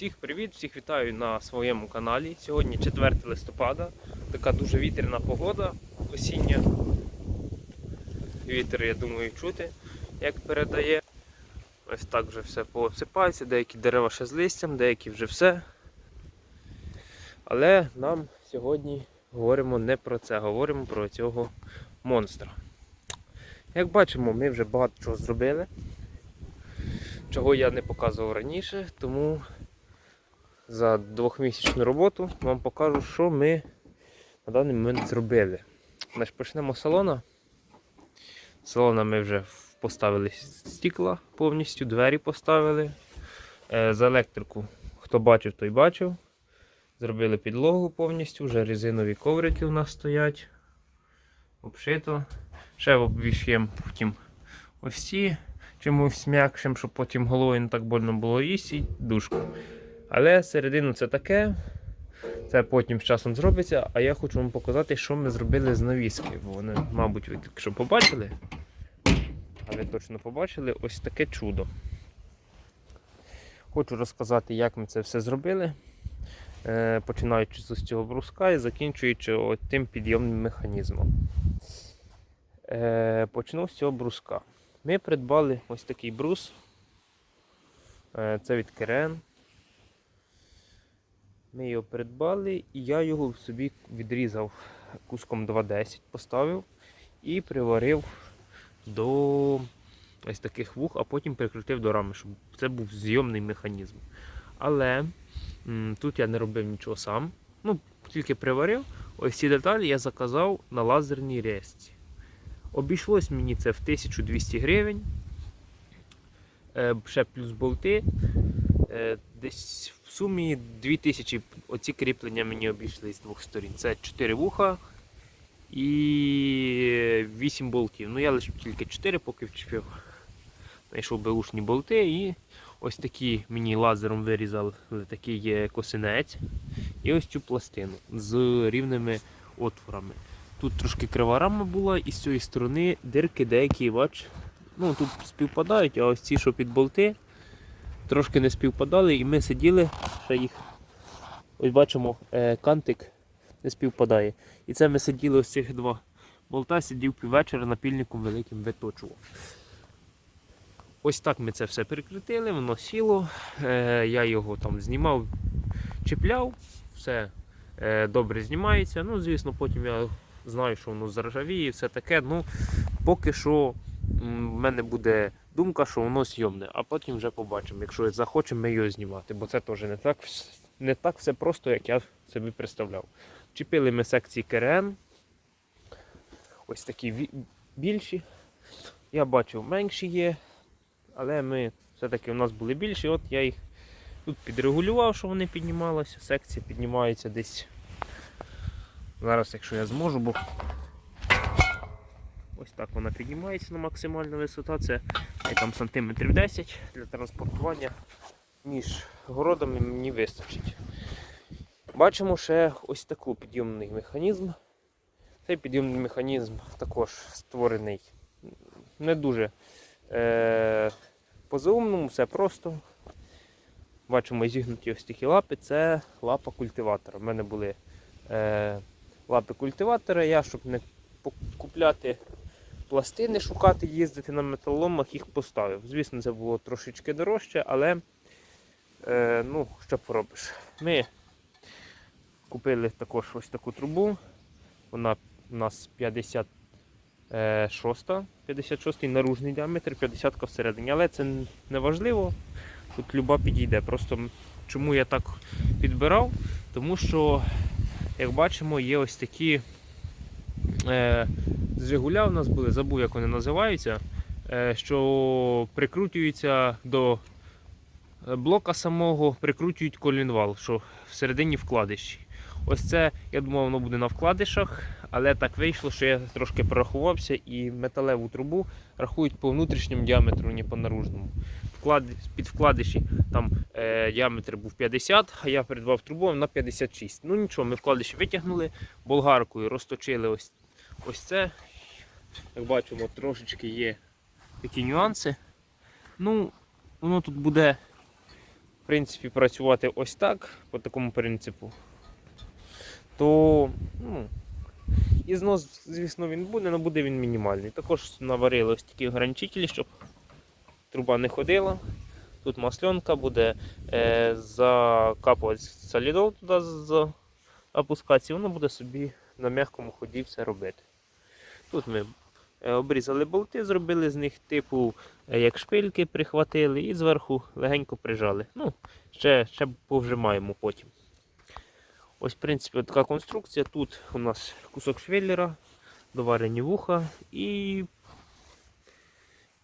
Всіх привіт, всіх вітаю на своєму каналі. Сьогодні 4 листопада. Така дуже вітряна погода осіння. Вітер, я думаю, чути, як передає. Ось так вже все поосипається, деякі дерева ще з листям, деякі вже все. Але нам сьогодні говоримо не про це, говоримо про цього монстра. Як бачимо, ми вже багато чого зробили чого я не показував раніше, тому за двохмісячну роботу вам покажу, що ми на даний момент зробили. Значить, Почнемо з салона. Салона ми вже поставили стікла повністю, двері поставили. Е, За електрику, хто бачив, той бачив. Зробили підлогу повністю, вже резинові коврики у нас стоять. Обшито. Ще обвішуємо потім ось ці чимось м'якшим, щоб потім головою не так больно було їсти, дужку. Але середину це таке. Це потім з часом зробиться, а я хочу вам показати, що ми зробили з навіски. Бо вони, мабуть, ви тільки що побачили. А ви точно побачили ось таке чудо. Хочу розказати, як ми це все зробили. Е, Починаючи з цього бруска і закінчуючи тим підйомним механізмом. Е, Почну з цього бруска. Ми придбали ось такий брус. Е, Це від Керен. Ми його придбали і я його собі відрізав куском 2,10, поставив і приварив до ось таких вух, а потім прикрутив до рами, щоб це був зйомний механізм. Але м, тут я не робив нічого сам. Ну, тільки приварив. Ось ці деталі я заказав на лазерній резці. Обійшлось мені це в 1200 гривень. Е, Ще плюс болти. Е, Десь в сумі 2000 оці кріплення мені обійшли з двох сторін. Це 4 вуха і 8 болтів. Ну я лише тільки 4, поки вчепив. Знайшов беушні болти і ось такі мені лазером вирізали такий косинець. І ось цю пластину з рівними отворами. Тут трошки крива рама була, і з цієї сторони дирки деякі, бач, ну тут співпадають, а ось ці, що під болти, трошки не співпадали, і ми сиділи, ще їх. Ось бачимо, е, кантик не співпадає. І це ми сиділи ось цих два болта, сидів піввечора напільником великим виточував. Ось так ми це все прикрутили, воно сіло. Е, я його там знімав, чіпляв, все е, добре знімається. Ну, звісно, потім я знаю, що воно заржавіє і все таке. Ну, поки що в мене буде думка, що воно зйомне, а потім вже побачимо, якщо захочемо ми його знімати, бо це теж не так, не так все просто, як я собі представляв. Чіпили ми секції КРН. Ось такі більші. Я бачив менші є, але ми все-таки у нас були більші, от я їх тут підрегулював, що вони піднімалися. Секція піднімається десь. Зараз, якщо я зможу, бо ось так вона піднімається на максимальну висота. Це там сантиметрів 10 для транспортування між городами мені вистачить. Бачимо ще ось такий підйомний механізм. Цей підйомний механізм також створений не дуже е, по-заумному, все просто. Бачимо зігнуті ось такі лапи, це лапа культиватора. У мене були е, лапи культиватора. Я, щоб не купляти пластини, шукати, їздити на металоломах, їх поставив. Звісно, це було трошечки дорожче, але е, ну, що поробиш. Ми купили також ось таку трубу. Вона у нас 56, 56 наружний діаметр, 50 всередині. Але це не важливо. Тут люба підійде. Просто чому я так підбирав? Тому що, як бачимо, є ось такі е, з Жигуля у нас були, забув, як вони називаються, е, що прикручуються до е, блока самого, прикручують колінвал, що всередині вкладиші. Ось це, я думав, воно буде на вкладишах, але так вийшло, що я трошки порахувався і металеву трубу рахують по внутрішньому діаметру, не по наружному. Під вкладиші там е, діаметр був 50, а я придбав трубу на 56. Ну нічого, ми вкладиші витягнули, болгаркою розточили ось, ось це. Як бачимо, трошечки є такі нюанси. Ну, воно тут буде принципі, працювати ось так, по такому принципу, то ну, і знос, звісно, він буде, але буде він мінімальний. Також наварили ось такі ограничителі, щоб труба не ходила. Тут масленка буде е, закапувати солідол туди за опускатися, і воно буде собі на м'якому ході все робити. Тут ми е, обрізали болти, зробили з них типу, е, як шпильки прихватили і зверху легенько прижали. Ну, ще, ще повжимаємо потім. Ось, в принципі, така конструкція. Тут у нас кусок швеллера, доварені вуха і,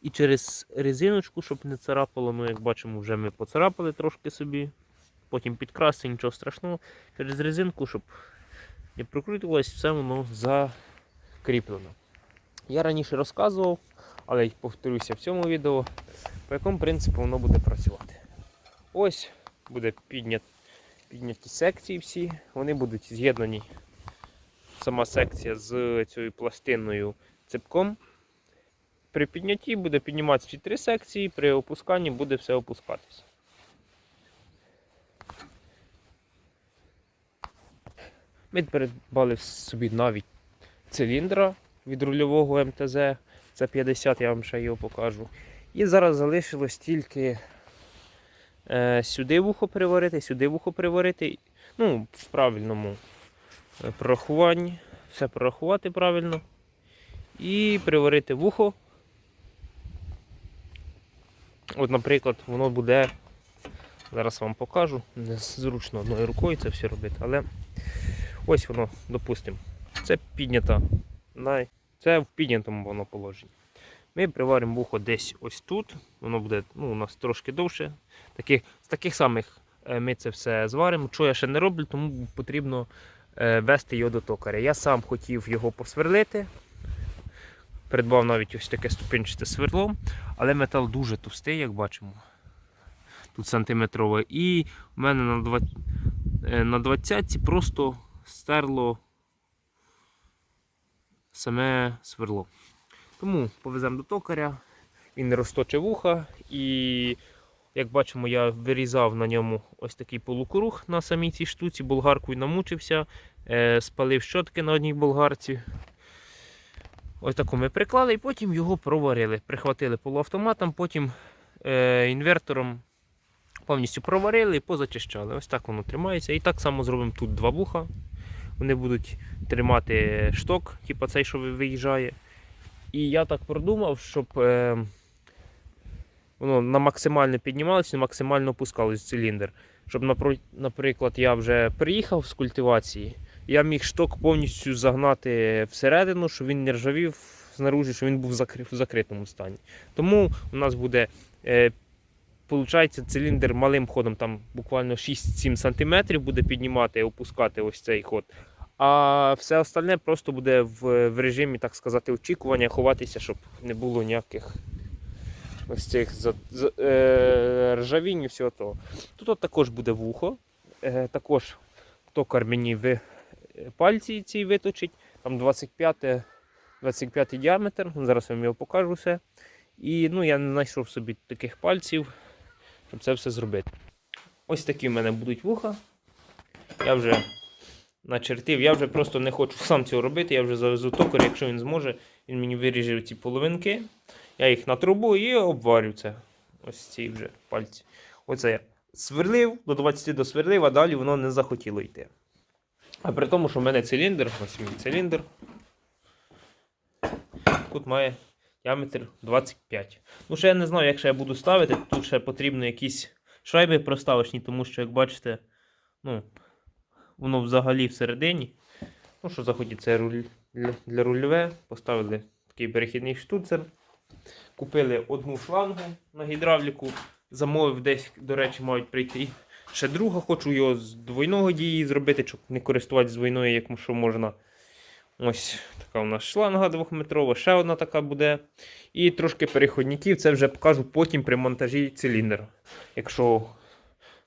і через резиночку, щоб не царапало. Ну, як бачимо, вже ми поцарапали трошки собі. Потім підкрасти, нічого страшного. Через резинку, щоб не прокрутилось, все воно закріплено. Я раніше розказував, але повторюся в цьому відео, по якому принципу воно буде працювати. Ось буде піднят, підняті секції всі, вони будуть з'єднані. Сама секція з цією пластиною цепком. При піднятті буде підніматися всі три секції, при опусканні буде все опускатися. Ми придбали собі навіть циліндра від рульового МТЗ. Це 50, я вам ще його покажу. І зараз залишилось тільки е, сюди вухо приварити, сюди вухо приварити. Ну, в правильному е, прорахуванні. Все прорахувати правильно. І приварити вухо. От, наприклад, воно буде. Зараз вам покажу. Незручно одною рукою це все робити, але ось воно, допустимо. Це піднята. Це в піднятому воно положенні. Ми приваримо вухо десь ось тут. Воно буде ну, у нас трошки довше. Таких, з таких самих е, ми це все зваримо. Що я ще не роблю, тому потрібно е, вести його до токаря. Я сам хотів його посверлити. Придбав навіть ось таке ступенчате сверло, але метал дуже товстий, як бачимо. Тут сантиметрове. І в мене на 20, е, на 20 просто стерло саме сверло. Тому повеземо до токаря, він не розточив вуха і, як бачимо, я вирізав на ньому ось такий полукруг на самій цій штуці, болгаркою намучився, е, спалив щотки на одній болгарці. Ось таку ми приклали і потім його проварили. Прихватили полуавтоматом, потім е, інвертором повністю проварили і позачищали. Ось так воно тримається. І так само зробимо тут два вуха. Вони будуть тримати шток, типу цей, що виїжджає. І я так продумав, щоб е, воно на максимально піднімалося, на максимально опускалось циліндр. Щоб, наприклад, я вже приїхав з культивації, я міг шток повністю загнати всередину, щоб він не ржавів знаружі, щоб він був в закритому стані. Тому у нас буде. Е, Получається, циліндр малим ходом, там буквально 6-7 см буде піднімати і опускати ось цей ход. А все остальне просто буде в, в режимі, так сказати, очікування, ховатися, щоб не було ніяких ось цих за, за, е, ржавінь і всього того. Тут от також буде вухо. Е, також токар мені ви, е, пальці ці виточить. Там 25, 25 діаметр. Зараз я вам його покажу все. І ну, я не знайшов собі таких пальців, це все зробити. Ось такі в мене будуть вуха. Я вже начертив. Я вже просто не хочу сам цього робити. Я вже завезу токар, якщо він зможе, він мені виріже ці половинки. Я їх на трубу і обварю це. Ось ці вже пальці. Оце я сверлив, до 20 досверлив, а далі воно не захотіло йти. А при тому, що в мене циліндр, ось мій циліндр. Тут має діаметр 25. Ну, ще я не знаю, як ще я буду ставити. Тут ще потрібно якісь шайби проставочні, тому що, як бачите, ну, воно взагалі всередині. Ну, що захотіть, це руль для, рульове. Поставили такий перехідний штуцер. Купили одну шлангу на гідравліку. Замовив десь, до речі, мають прийти. Ще друга, хочу його з двойного дії зробити, щоб не користуватися з двойної, як що можна. Ось така у нас шланга двохметрова, ще одна така буде. І трошки переходників, це вже покажу потім при монтажі циліндра, якщо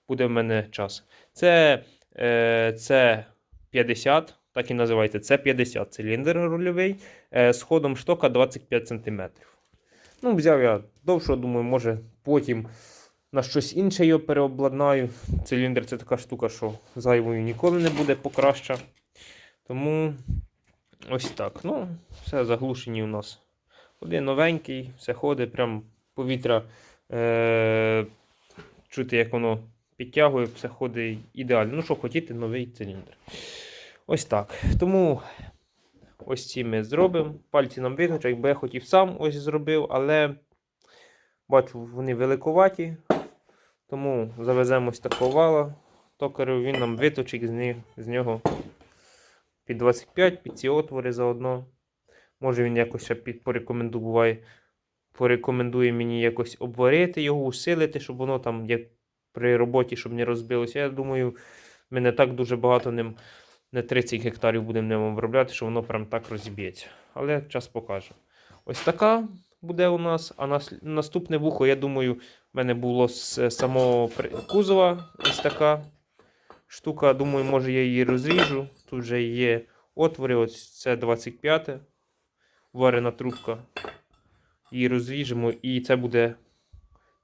буде в мене час. Це, е, це 50, так і називається, це 50 циліндр рульовий е, з ходом штока 25 см. Ну, взяв я довше, думаю, може потім на щось інше його переобладнаю. Циліндр це така штука, що зайвою ніколи не буде покраща. Тому ось так. Ну, все заглушені у нас. Один новенький, все ходить, прям повітря е- чути, як воно підтягує, все ходить ідеально. Ну, що хотіти, новий циліндр. Ось так. Тому ось ці ми зробимо. Пальці нам вигнуть, якби я хотів сам ось зробив, але бачу, вони великуваті. Тому завеземо ось такого вала. Токарю він нам виточить з, нього під 25, під ці отвори заодно. Може він якось ще порекомендує, порекомендує мені якось обварити його, усилити, щоб воно там як при роботі, щоб не розбилося. Я думаю, ми не так дуже багато ним, не 30 гектарів будемо ним обробляти, що воно прям так розіб'ється. Але час покаже. Ось така буде у нас. А нас, наступне вухо, я думаю, в мене було з самого кузова ось така штука. Думаю, може я її розріжу. Тут вже є отвори, ось це 25 варена трубка. Її розріжемо, і це буде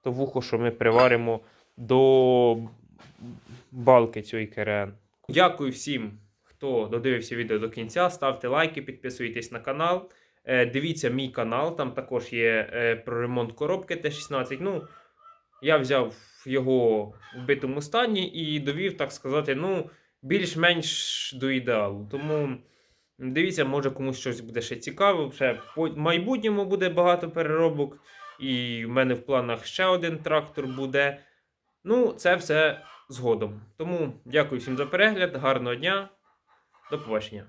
то вухо, що ми приваримо до балки цієї КРН. Дякую всім, хто додивився відео до кінця. Ставте лайки, підписуйтесь на канал. Е, Дивіться мій канал, там також є е, про ремонт коробки Т-16. Ну, я взяв його в битому стані і довів, так сказати, ну, більш-менш до ідеалу. Тому дивіться, може комусь щось буде ще цікаво. Ще по майбутньому буде багато переробок. І в мене в планах ще один трактор буде. Ну, це все згодом. Тому дякую всім за перегляд, гарного дня, до побачення.